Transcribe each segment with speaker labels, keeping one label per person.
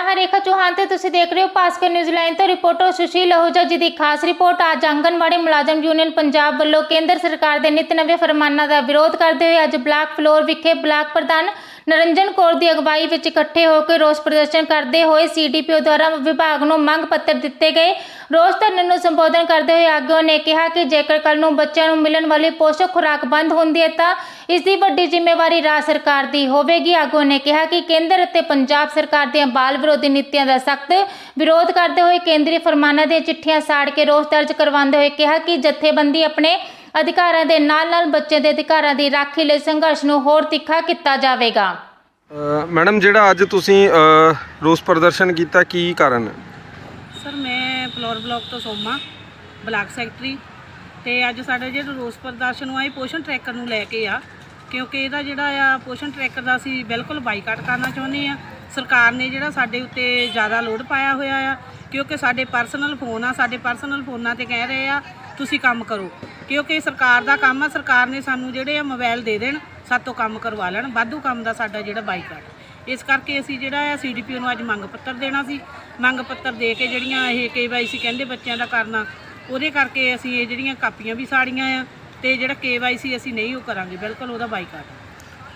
Speaker 1: ਅਕਾਲ ਮੈਂ ਹਰੇਖਾ ਚੌਹਾਨ ਤੇ ਤੁਸੀਂ ਦੇਖ ਰਹੇ ਹੋ ਭਾਸਕਰ ਨਿਊਜ਼ੀਲੈਂਡ ਤੋਂ ਰਿਪੋਰਟਰ ਸੁਸ਼ੀਲ ਅਹੂਜਾ ਜੀ ਦੀ ਖਾਸ ਰਿਪੋਰਟ। ਅੱਜ ਆਂਗਨਵਾੜੀ ਮੁਲਾਜ਼ਮ ਯੂਨੀਅਨ ਪੰਜਾਬ ਵੱਲੋਂ ਕੇਂਦਰ ਸਰਕਾਰ ਦੇ ਨਿਤ ਨਵੇਂ ਫਰਮਾਨਾਂ ਦਾ ਵਿਰੋਧ ਕਰਦੇ ਹੋਏ ਅੱਜ ਬਲਾਕ ਫਲੋਰ ਵਿਖੇ ਬਲਾਕ ਪ੍ਰਧਾਨ ਨਰਿੰਜਨ ਕੌਰ ਦੀ ਅਗਵਾਈ ਵਿੱਚ ਇਕੱਠੇ ਹੋ ਕੇ ਰੋਸ ਪ੍ਰਦਰਸ਼ਨ ਕਰਦੇ ਹੋਏ ਸੀਡੀਪੀਓ ਦੁਆਰਾ ਵਿਭਾਗ ਨੂੰ ਮੰਗ ਪੱਤਰ ਦਿੱਤੇ ਗਏ। ਰੋਸ ਧਰਨੇ ਨੂੰ ਸੰਬੋਧਨ ਕਰਦੇ ਹੋਏ ਆਗੂਆਂ ਨੇ ਕਿਹਾ ਕਿ ਜੇਕਰ ਕੱਲ ਨੂੰ ਬੱਚਿਆਂ ਨੂੰ ਮਿਲਣ ਵਾਲੀ ਪੋਸ਼ਕ ਖੁਰਾਕ ਬੰਦ ਹੁੰਦੀ ਹੈ ਤਾਂ ਇਸ ਦੀ ਵੱਡੀ ਜ਼ਿੰਮੇਵਾਰੀ ਰਾਜ ਸਰਕਾਰ ਦੀ ਹੋਵੇਗੀ। ਆਗੂਆਂ ਨੇ ਕਿਹਾ ਕਿ ਕੇਂਦਰ ਅਤੇ ਪੰਜਾਬ ਸਰਕਾਰ ਦੀਆਂ ਬਾਲ ਵਿਰੋਧੀ ਨੀਤੀਆਂ ਦਾ ਸਖਤ ਵਿਰੋਧ ਕਰਦੇ ਹੋਏ ਕੇਂਦਰੀ ਫਰਮਾਨਾਂ ਦੀਆਂ ਚਿੱਠੀਆਂ ਸਾੜ ਕੇ ਰੋਸ ਦਰਜ ਕਰਵਾਉਂਦੇ ਹੋਏ ਕਿਹਾ ਕਿ ਜਥੇਬੰਦੀ ਆਪਣੇ ਅਧਿਕਾਰਾਂ ਦੇ ਨਾਲ-ਨਾਲ ਬੱਚੇ ਦੇ ਅਧਿਕਾਰਾਂ ਦੀ ਰਾਖੀ ਲਈ ਸੰਘਰਸ਼ ਨੂੰ ਹੋਰ ਤਿੱਖਾ ਕੀਤਾ ਜਾਵੇਗਾ।
Speaker 2: ਮੈਡਮ ਜਿਹੜਾ ਅੱਜ ਤੁਸੀਂ ਰੋਸ ਪ੍ਰਦਰਸ਼ਨ ਕੀਤਾ ਕੀ ਕਾਰਨ ਹੈ?
Speaker 3: ਸਰ ਮੈਂ ਫਲੋਰ ਬਲਾਕ ਤੋਂ ਸੋਮਾ ਬਲਾਕ ਸੈਕਟਰੀ। ਤੇ ਅੱਜ ਸਾਡਾ ਜਿਹੜਾ ਰੋਸ ਪ੍ਰਦਰਸ਼ਨ ਹੋਇਆ ਇਹ ਪੋਸ਼ਣ ਟਰੈਕਰ ਨੂੰ ਲੈ ਕੇ ਆ ਕਿਉਂਕਿ ਇਹਦਾ ਜਿਹੜਾ ਆ ਪੋਸ਼ਣ ਟਰੈਕਰ ਦਾ ਅਸੀਂ ਬਿਲਕੁਲ ਬਾਈਕਾਟ ਕਰਨਾ ਚਾਹੁੰਦੇ ਆ। ਸਰਕਾਰ ਨੇ ਜਿਹੜਾ ਸਾਡੇ ਉੱਤੇ ਜ਼ਿਆਦਾ ਲੋਡ ਪਾਇਆ ਹੋਇਆ ਆ ਕਿਉਂਕਿ ਸਾਡੇ ਪਰਸਨਲ ਫੋਨ ਆ, ਸਾਡੇ ਪਰਸਨਲ ਫੋਨਾਂ ਤੇ ਕਹਿ ਰਹੇ ਆ, ਤੁਸੀਂ ਕੰਮ ਕਰੋ। ਕਿਉਂਕਿ ਸਰਕਾਰ ਦਾ ਕੰਮ ਆ, ਸਰਕਾਰ ਨੇ ਸਾਨੂੰ ਜਿਹੜੇ ਆ ਮੋਬਾਈਲ ਦੇ ਦੇਣ, ਸਾਤੋਂ ਕੰਮ ਕਰਵਾ ਲੈਣ, ਵਾਧੂ ਕੰਮ ਦਾ ਸਾਡਾ ਜਿਹੜਾ ਬਾਈਕਾਟ ਇਸ ਕਰਕੇ ਅਸੀਂ ਜਿਹੜਾ ਆ ਸੀਡੀਪੀਓ ਨੂੰ ਅੱਜ ਮੰਗ ਪੱਤਰ ਦੇਣਾ ਸੀ। ਮੰਗ ਪੱਤਰ ਦੇ ਕੇ ਜਿਹੜੀਆਂ ਇਹ ਕੇਵਾਈਸੀ ਕਹਿੰਦੇ ਬੱਚਿਆਂ ਦਾ ਕਰਨਾ, ਉਹਦੇ ਕਰਕੇ ਅਸੀਂ ਇਹ ਜਿਹੜੀਆਂ ਕਾਪੀਆਂ ਵੀ ਸਾੜੀਆਂ ਆ ਤੇ ਜਿਹੜਾ ਕੇਵਾਈਸੀ ਅਸੀਂ ਨਹੀਂ ਉਹ ਕਰਾਂਗੇ, ਬਿਲਕੁਲ ਉਹਦਾ ਬਾਈਕਾਟ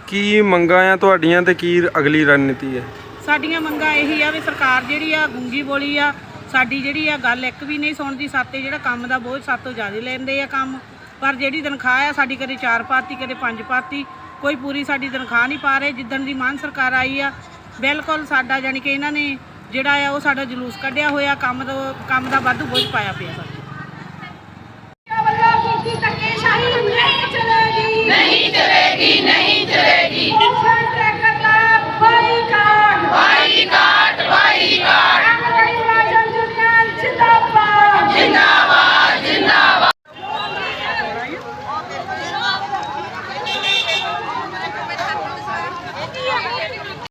Speaker 2: ਕੀ ਮੰਗਾਂ ਆ ਤੁਹਾਡੀਆਂ ਤੇ ਕੀ ਅਗਲੀ ਰਣਨੀਤੀ ਹੈ?
Speaker 3: ਸਾਡੀਆਂ ਮੰਗਾਂ ਇਹੀ ਆ ਵੀ ਸਰਕਾਰ ਜਿਹੜੀ ਆ ਗੁੰਗੀ ਬੋਲੀ ਆ, ਸਾਡੀ ਜਿਹੜੀ ਆ ਗੱਲ ਇੱਕ ਵੀ ਨਹੀਂ ਸੁਣਦੀ ਸਾਤੇ ਜਿਹੜਾ ਕੰਮ ਦਾ ਬੋਝ ਸਾਤੋਂ ਜ਼ਿਆਦਾ ਲੈਂਦੇ ਆ ਕੰਮ। ਪਰ ਜਿਹੜੀ ਤਨਖਾਹ ਆ, ਸਾਡੀ ਕਦੇ ਚਾਰ ਪਾਤੀ, ਕਦੇ ਪੰਜ ਪਾਤੀ, ਕੋਈ ਪੂਰੀ ਸਾਡੀ ਤਨਖਾਹ ਨਹੀਂ ਪਾ ਰਹੇ, ਜਿੱਦਣ ਦੀ ਮਾਨ ਸਰਕਾਰ ਆਈ ਆ, ਬਿਲਕੁਲ ਸਾਡਾ ਜਾਨੀ ਕਿ ਇਹਨਾਂ ਨੇ ਜਿਹੜਾ ਆ ਉਹ ਸਾਡਾ ਜਲੂਸ ਕੱਢਿਆ ਹੋਇਆ, ਕੰਮ ਦਾ ਕੰਮ ਦਾ ਵਾਧੂ ਬੋਝ ਪਾਇਆ ਪਿਆ